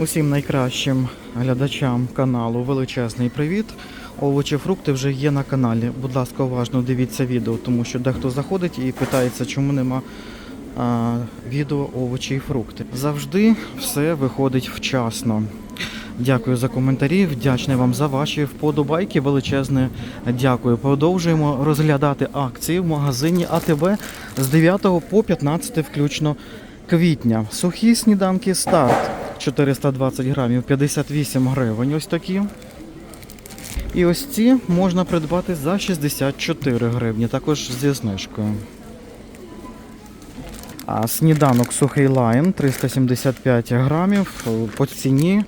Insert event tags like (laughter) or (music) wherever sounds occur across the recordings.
Усім найкращим глядачам каналу величезний привіт. Овочі, фрукти вже є на каналі. Будь ласка, уважно дивіться відео, тому що дехто заходить і питається, чому нема а, відео овочі і фрукти. Завжди все виходить вчасно. Дякую за коментарі, вдячний вам за ваші вподобайки. Величезне дякую. Продовжуємо розглядати акції в магазині АТБ з 9 по 15 включно квітня. Сухі сніданки старт 420 грамів 58 гривень. Ось такі. І ось ці можна придбати за 64 гривні, також зі знижкою. А сніданок сухий лайн 375 грамів по ціні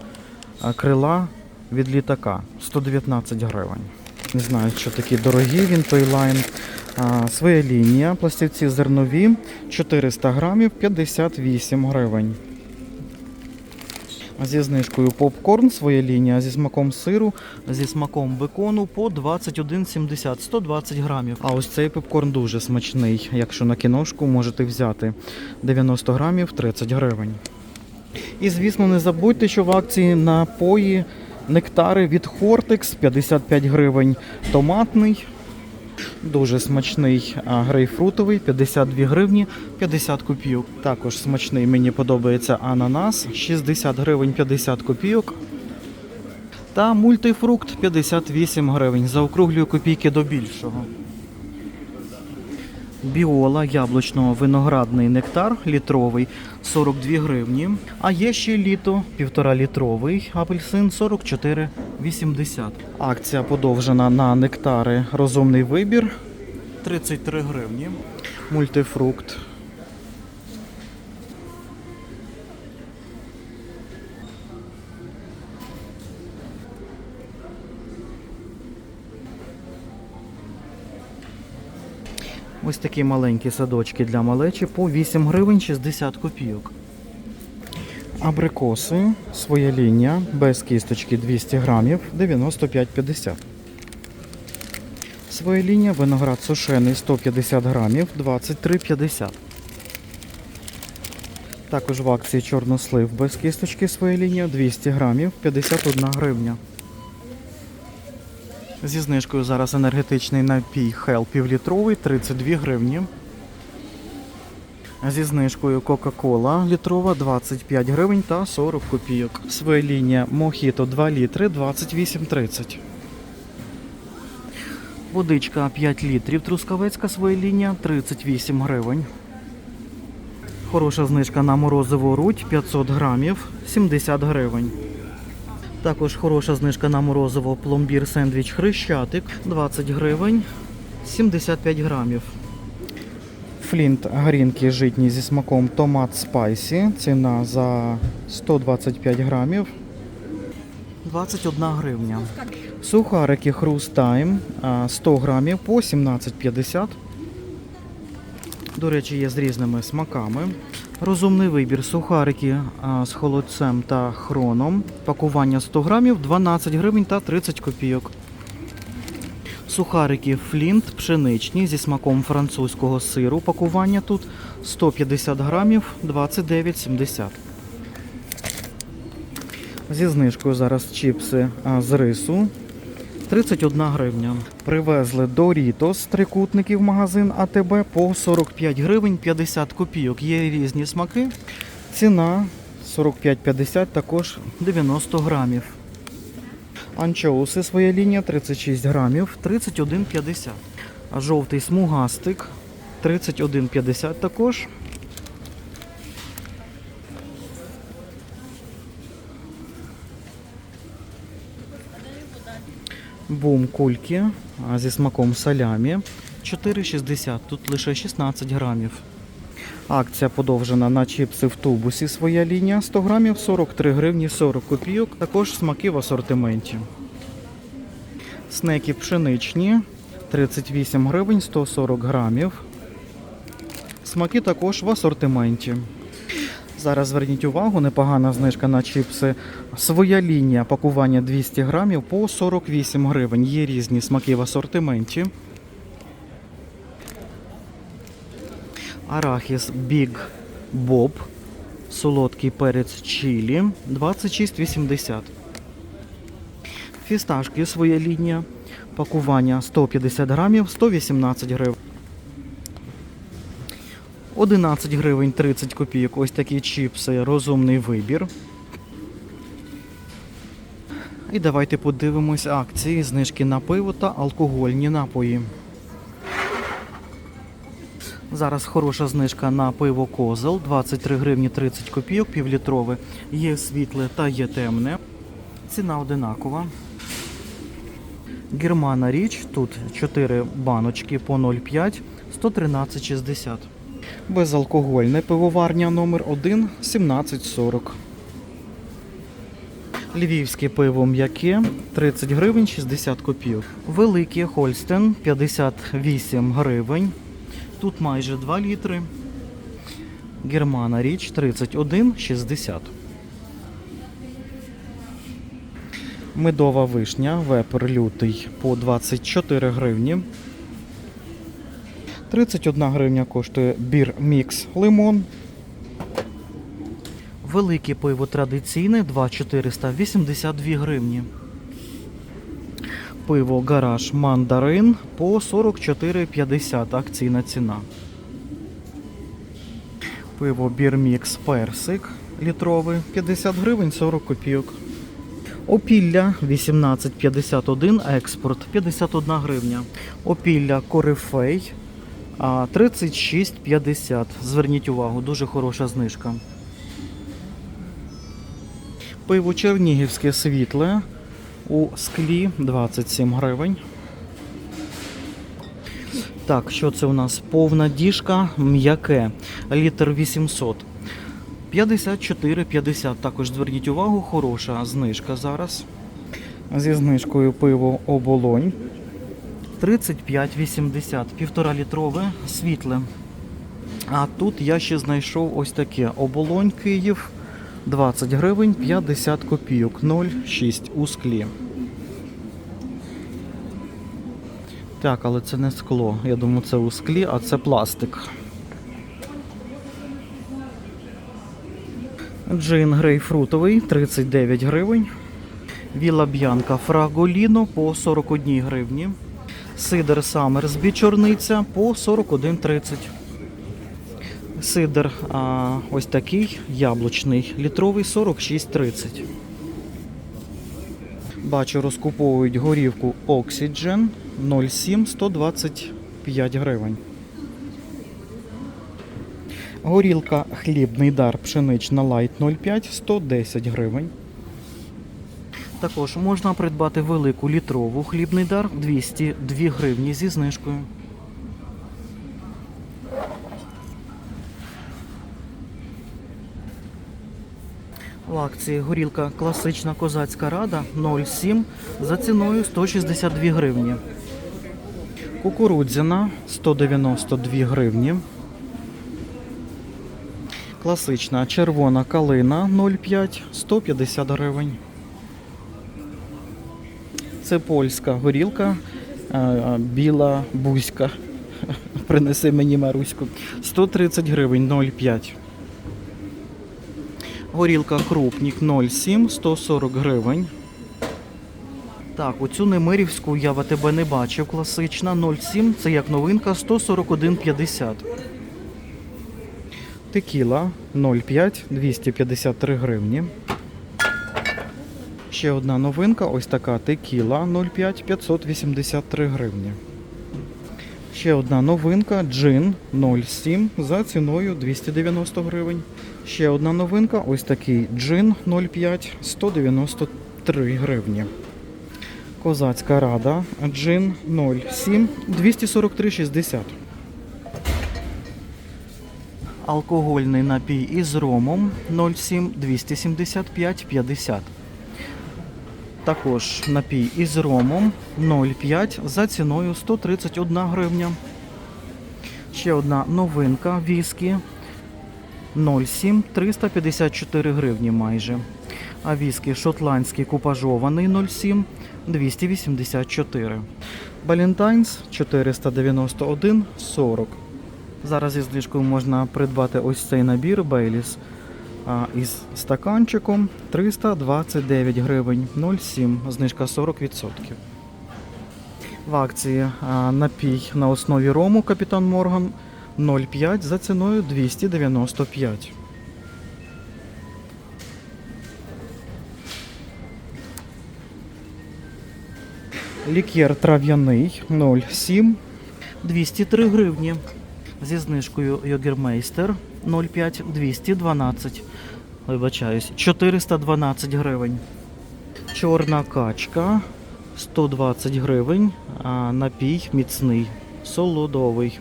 крила від літака 119 гривень. Не знаю, що такі дорогі він той лайн. А, своя лінія, пластівці зернові 400 грамів 58 гривень. Зі знижкою попкорн, своя лінія зі смаком сиру, зі смаком бекону по 21,70, 120 грамів. А ось цей попкорн дуже смачний. Якщо на кіношку можете взяти 90 грамів 30 гривень. І звісно, не забудьте, що в акції напої нектари від Хортекс 55 гривень томатний. Дуже смачний грейпфрутовий 52 гривні 50 копійок. Також смачний мені подобається ананас 60 гривень 50 копійок. Та мультифрукт 58 гривень. Заокруглюю копійки до більшого. Біола яблучно-виноградний нектар літровий 42 гривні. А є ще літо півтора літровий апельсин 44,80. Акція подовжена на нектари розумний вибір 33 гривні. Мультифрукт. Ось такі маленькі садочки для малечі по 8 гривень 60 копійок. Абрикоси, своя лінія, без кісточки 200 грамів, 95,50. Своя лінія, виноград сушений 150 грамів, 23,50. Також в акції чорнослив без кісточки своя лінія 200 грамів, 51 гривня. Зі знижкою зараз енергетичний напій Hell півлітровий 32 гривні. Зі знижкою Coca-Cola літрова 25 гривень та 40 копійок. Своя Mojito 2 літри 28,30. Водичка 5 літрів. Трускавецька своя лінія 38 гривень. Хороша знижка на морозиву руть 500 грамів 70 гривень. Також хороша знижка на морозиво пломбір сендвіч хрещатик 20 гривень 75 грамів. Флінт горінки житні зі смаком томат спайсі. Ціна за 125 грамів. 21 гривня. Сухарики Хруст Тайм 100 грамів по 17,50. До речі, є з різними смаками. Розумний вибір сухарики з холодцем та хроном. Пакування 100 грамів 12 гривень та 30 копійок. Сухарики Флінт пшеничні зі смаком французького сиру. Пакування тут 150 грамів 29,70. Зі знижкою зараз чіпси з рису 31 гривня. Привезли Doritos трикутників магазин АТБ по 45 гривень 50 копійок. Є різні смаки. Ціна 45,50 також 90 грамів. Анчоуси своя лінія 36 грамів 31,50. А жовтий смугастик 31,50 також. Бум кульки зі смаком салямі 4,60. Тут лише 16 грамів. Акція подовжена на чіпси в тубусі. Своя лінія 100 грамів 43 гривні 40 копійок. Також смаки в асортименті. Снеки пшеничні 38 гривень 140 грамів. Смаки також в асортименті. Зараз зверніть увагу, непогана знижка на чіпси. Своя лінія пакування 200 грамів по 48 гривень. Є різні смаки в асортименті. Арахіс Big Bob Солодкий перець чилі 26,80. Фісташки своя лінія. Пакування 150 грамів 118 гривень. 11 гривень 30 копійок. Ось такі чіпси. Розумний вибір. І давайте подивимось акції, знижки на пиво та алкогольні напої. Зараз хороша знижка на пиво Козел 23 гривні 30 копійок, півлітрове. Є світле та є темне. Ціна одинакова. Германа річ, тут 4 баночки по 0,5, 113,60. Безалкогольне пивоварня номер 1 17,40. Львівське пиво м'яке 30 гривень 60 копійок. Велике Хольстен 58 гривень. Тут майже 2 літри. Германа річ 31,60. Медова вишня, вепер лютий по 24 гривні. 31 гривня коштує бір мікс лимон. Велике пиво традиційне 2,482 гривні. Пиво гараж мандарин по 44,50 акційна ціна. Пиво бірмікс персик літровий 50 гривень 40 копійок. Опілля 18,51, експорт 51 гривня. Опілля корифей 36,50. Зверніть увагу, дуже хороша знижка. Пиво Чернігівське світле у склі 27 гривень. Так, що це у нас? Повна діжка, м'яке, літр 800. 54,50. Також зверніть увагу, хороша знижка зараз. Зі знижкою пиво оболонь. 35,80. Півтора літрове світле. А тут я ще знайшов ось таке оболонь Київ. 20 гривень 50 копійок 0,6 у склі. Так, але це не скло. Я думаю, це у склі, а це пластик. Джин грейпфрутовий 39 гривень. Віла Б'янка Фраголіно по 41 гривні. Сидер Самерсбі чорниця по 41,30. Сидер а, ось такий яблучний, літровий 46,30. Бачу, розкуповують горівку Oxygen 0,7 125 гривень. Горілка хлібний дар пшенична Light 0,5 110 гривень. Також можна придбати велику літрову хлібний дар 202 гривні зі знижкою. В акції горілка класична козацька рада 0,7 за ціною 162 гривні. Кукурудзяна 192 гривні. Класична червона калина 0,5 150 гривень. Це польська горілка, е, біла бузька. (laughs) Принеси мені Маруську. 130 гривень 0,5. Горілка крупнік 0,7, 140 гривень. Так, оцю немирівську я в АТБ не бачив. Класична 0,7, це як новинка 141,50. Текіла 0,5, 253 гривні. Ще одна новинка, ось така текіла 0,5, 583 гривні. Ще одна новинка джин 0,7 за ціною 290 гривень. Ще одна новинка, ось такий джин 0,5, 193 гривні. Козацька рада джин 0,7, 243,60. Алкогольний напій із ромом 0,7, 275,50. Також напій із ромом 0,5 за ціною 131 гривня. Ще одна новинка віскі 0,7 354 гривні майже. А віскі шотландський купажований 0,7 284. Балентайнс 491 40. Зараз зі знижкою можна придбати ось цей набір Бейліс А із стаканчиком 329 гривень 0,7, знижка 40%. В акції напій на основі рому Капітан Морган 0,5 за ціною 295. Лікер трав'яний 0,7 203 гривні. Зі знижкою Йогермейстер 0,5 212. Вибачаюсь, 412 гривень. Чорна качка 120 гривень, а напій міцний, солодовий.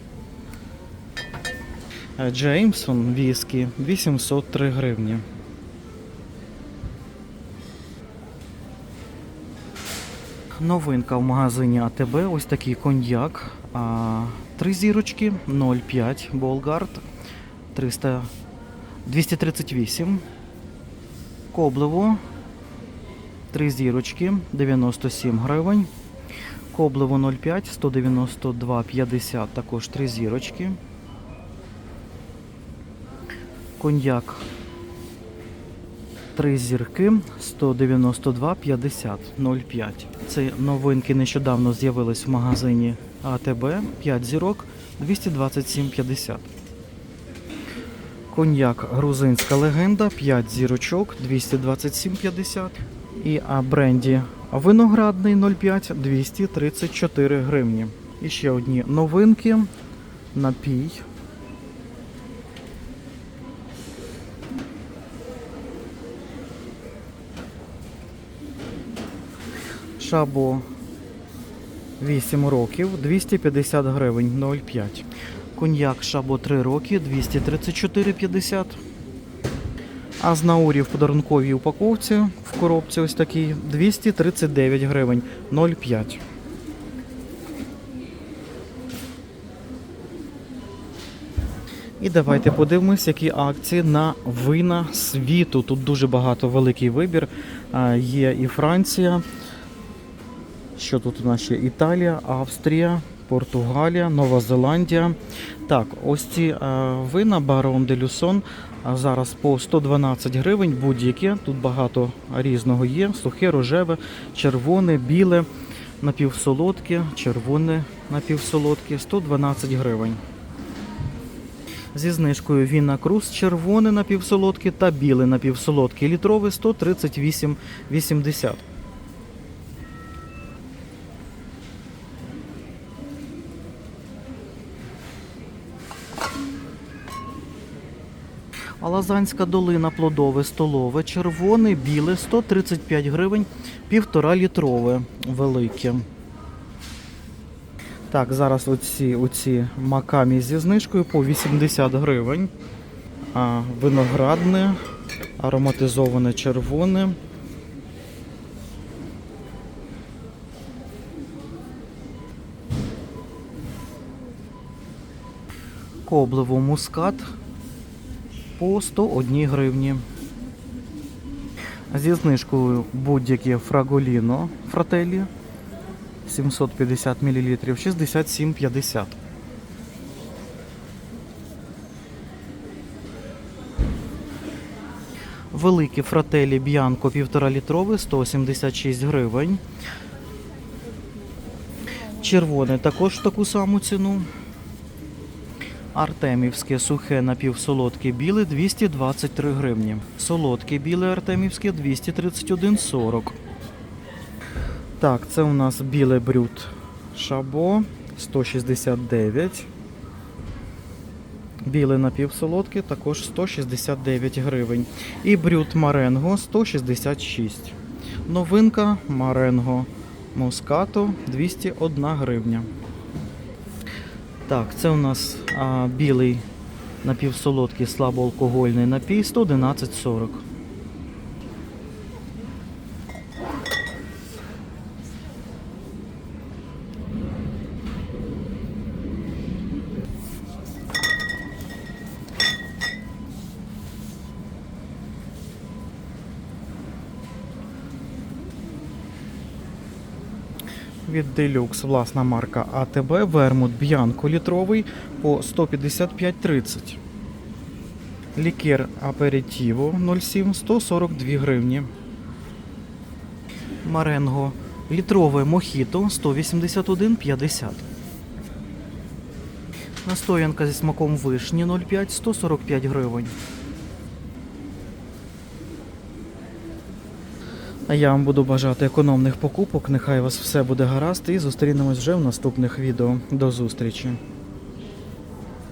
Джеймсон віскі 803 гривні. Новинка в магазині АТБ. Ось такий коньяк. Три зірочки 0,5 Болгард 300, 238. Коблево. Три зірочки 97 гривень. Коблево 0,5 192,50. Також три зірочки. Коньяк. Три зірки 192,50 0,5. Це новинки нещодавно з'явились в магазині АТБ 5 зірок 227,50. Коньяк грузинська легенда 5 зірочок 227,50. І а бренді виноградний 0,5 234 гривні. І ще одні новинки. Напій. Шабо 8 років 250 гривень 0,5. Коньяк Шабо 3 роки 234,50. А з наурі в подарунковій упаковці в коробці ось такій 239 гривень 0,5. І давайте подивимось, які акції на вина світу. Тут дуже багато великий вибір. Є і Франція. Що тут у нас ще? Італія, Австрія, Португалія, Нова Зеландія. Так, ось ці е, вина Барон де Люсон зараз по 112 гривень будь-яке. Тут багато різного є. Сухе, рожеве, червоне, біле, напівсолодке, червоне напівсолодке, 112 гривень. Зі знижкою Віна Круз червоне напівсолодке та біле напівсолодке літрове 138,80. Лазанська долина плодове столове, червоне, біле 135 гривень, півтора літрове велике. Так, зараз оці, оці макамі зі знижкою по 80 гривень. А, виноградне, ароматизоване червоне. Коблево мускат по 101 гривні. Зі знижкою будь-яке фраголіно фрателі 750 мл 67,50. Великі фрателі Б'янко 1,5 літрове 176 гривень. Червоне також в таку саму ціну. Артемівське сухе напівсолодке біле 223 гривні. Солодке біле артемівське 231,40. Так, це у нас біле брют шабо 169. Біле напівсолодке також 169 гривень. І брют Маренго 166. Новинка Маренго Москато 201 гривня. Так, це у нас а, білий напівсолодкий слабоалкогольний напій 111,40. Від Deluxe власна марка АТБ Вермут Б'янко літровий по 155,30. Лікер Аперітіво 07 142 гривні. Маренго літрове мохіто 181,50. Настоянка зі смаком вишні 0,5 145 гривень. А я вам буду бажати економних покупок. Нехай у вас все буде гаразд і зустрінемось вже в наступних відео. До зустрічі!